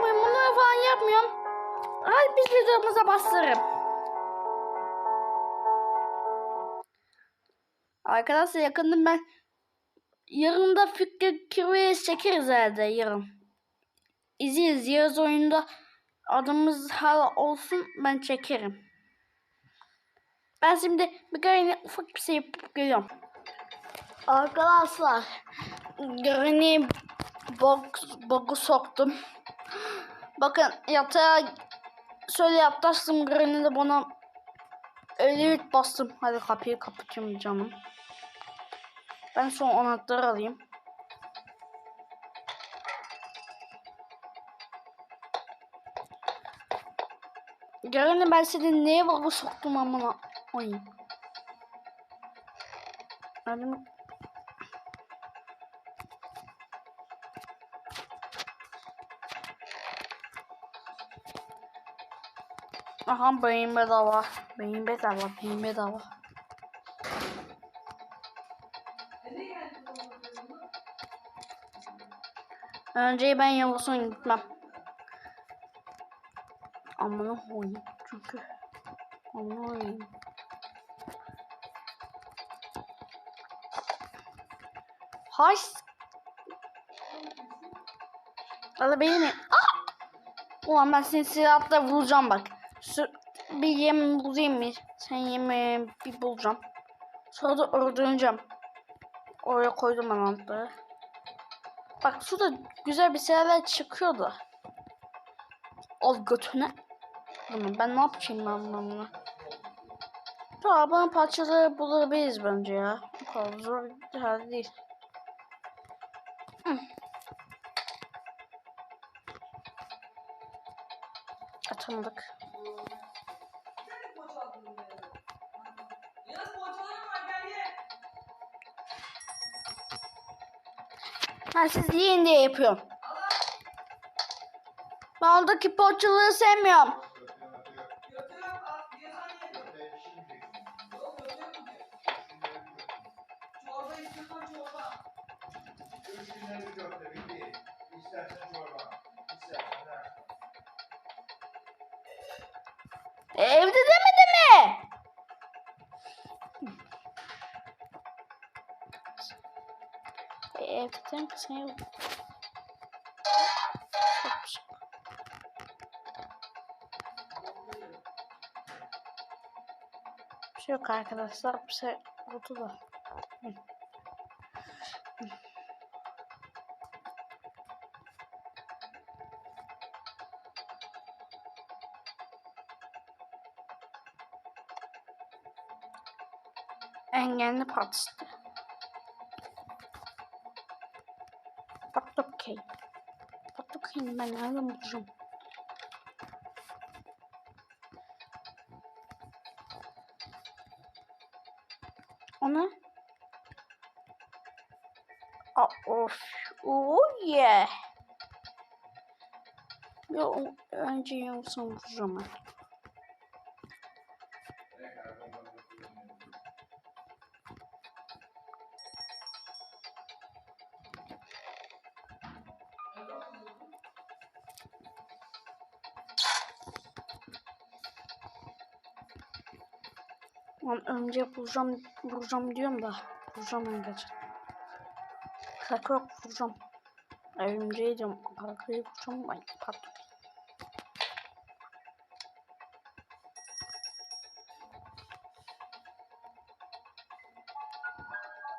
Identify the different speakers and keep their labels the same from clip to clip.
Speaker 1: yapmıyorum. Bunları falan yapmıyorum. Hadi biz videomuza bastırırım. Arkadaşlar yakında ben yarın da Fikri Kirve'yi çekeriz herhalde yarın. İzleriz. Yaz oyunda adımız hala olsun ben çekerim. Ben şimdi bir kere ufak bir şey yapıp geliyorum. Arkadaşlar Granny box, bogu soktum. Bakın yatağa şöyle yaklaştım Granny bana öyle bastım. Hadi kapıyı kapatıyorum canım. Ben son anahtarı alayım. Granny ben seni neye bogu soktum amına oyun. Önüm Aha beyin bedava. Beyin bedava. Beyin bedava. Önce ben Yavuz'un gitmem. Amına koyayım çünkü. Amına koyayım. Hay. Hadi beni mi? Ah! Ulan ben seni silahla vuracağım bak. Bir yem bulayım mı? Sen yeme bir bulacağım. Sonra da öldüreceğim. Oraya koydum anahtarı. Bak şurada güzel bir şeyler çıkıyordu. Al götüne. Bunu ben ne yapayım ben bunu? Şu arabanın parçaları bulabiliriz bence ya. Bu kadar zor bir değil. Hı. Atamadık. Ha siz yiyin diye yapıyorum. Ben oradaki poğaçaları sevmiyorum.
Speaker 2: Üç günde bir
Speaker 1: E, evde demedi sen yok. Çok güzel. Bir şey yok arkadaşlar. Bir şey oldu da. Engelli partisi. Patlık key. Patlık key ben nereden bulacağım? Ona Aa, of. Oh yeah. Ya önce yansın vuracağım ben. Lan önce vuracağım, vuracağım diyorum da vuracağım önce. Şaka yok vuracağım. Önce diyorum arkayı vuracağım ay pardon.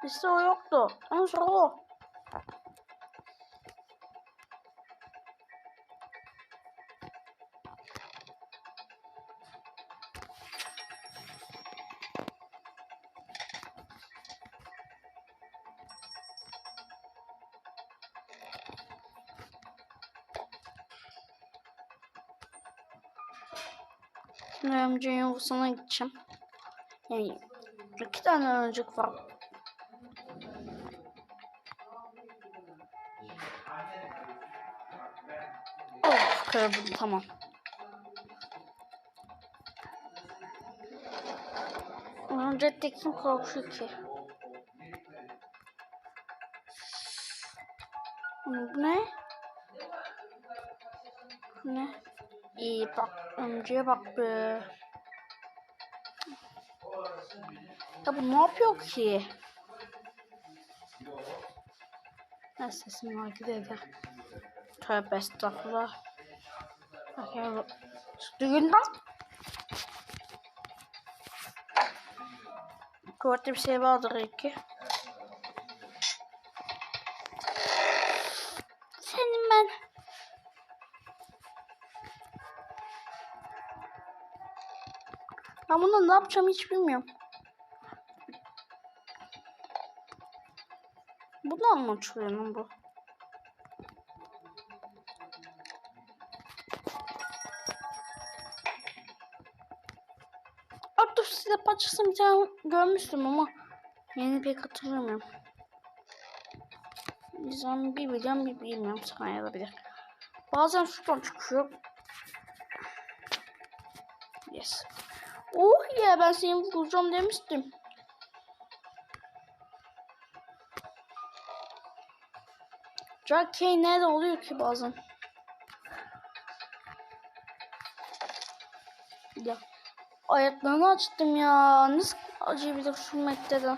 Speaker 1: İşte o yoktu. En son o. Şimdi önce yuvasına gideceğim. Yani iki tane örümcek var. Oh kırdım tamam. Örümcek de kim korkuyor ki? Ne? Ne? İyi bak önceye bak be. Ya bu ne yapıyor ki? Ne sesim var gidelim. Tövbe estağfurullah. Bak ya bu. Düğünden. Kuvvetli bir şey vardır iki. Ben bunu ne yapacağım hiç bilmiyorum. Bunu mı açılıyor lan bu? Aa, dur size parçasını bir tane görmüştüm ama yeni pek hatırlamıyorum. Bizden bir biliyorum bir bilmiyorum sana yazabilir. Bazen şuradan çıkıyor. Yes. Oh ya ben seni bulacağım demiştim. Jack Kane nerede oluyor ki bazen? Ya ayaklarını açtım ya. Nasıl acı bir de sürmekte de.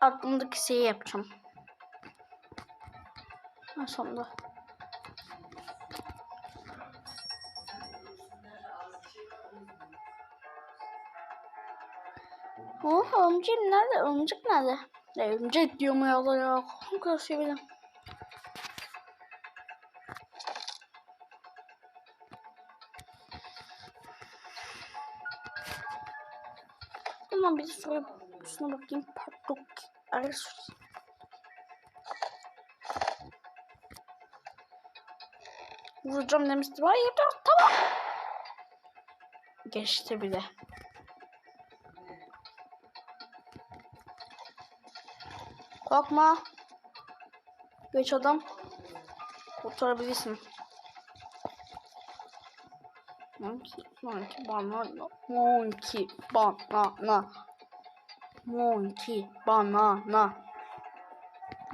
Speaker 1: Aklımdaki şeyi yapacağım. En sonunda. Oh, örümceğim nerede? Örümcek nerede? Ne örümcek diyorum ya Allah ya. O kadar Hemen bir şuna bakayım. Pardon. Arası. Vuracağım demiştim. Hayır tamam. Geçti bile. Korkma. Geç adam. Kurtarabilirsin. Monkey, monkey banana, monkey banana, monkey banana.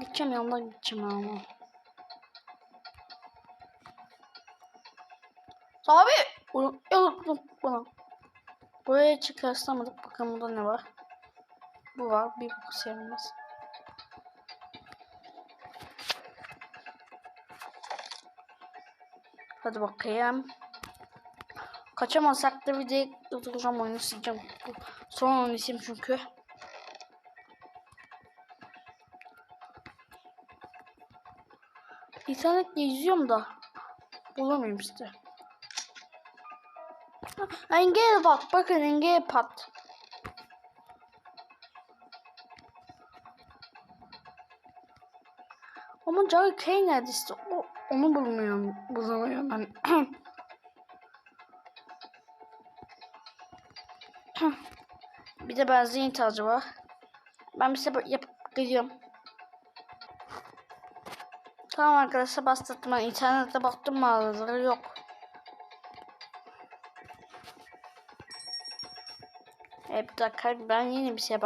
Speaker 1: Gideceğim yanından gideceğim ama. Abi, yok bana. Buraya çıkartamadık. Bakalım burada ne var. Bu var. Bir bu sevmez. Hadi bakayım. Kaçamazsak da de durduracağım oyunu sileceğim. Son oyunu sileyim çünkü. İnternette izliyorum da bulamıyorum işte. Engel bak bakın engel pat. Ama Jerry Kane nerede işte o, onu bulmuyorum bulamıyorum ben. bir de benzin ihtiyacı var. Ben bir şey yapıp geliyorum. Tamam arkadaşlar bastırdım ben internette baktım mağazaları yok. E bir dakika ben yeni bir şey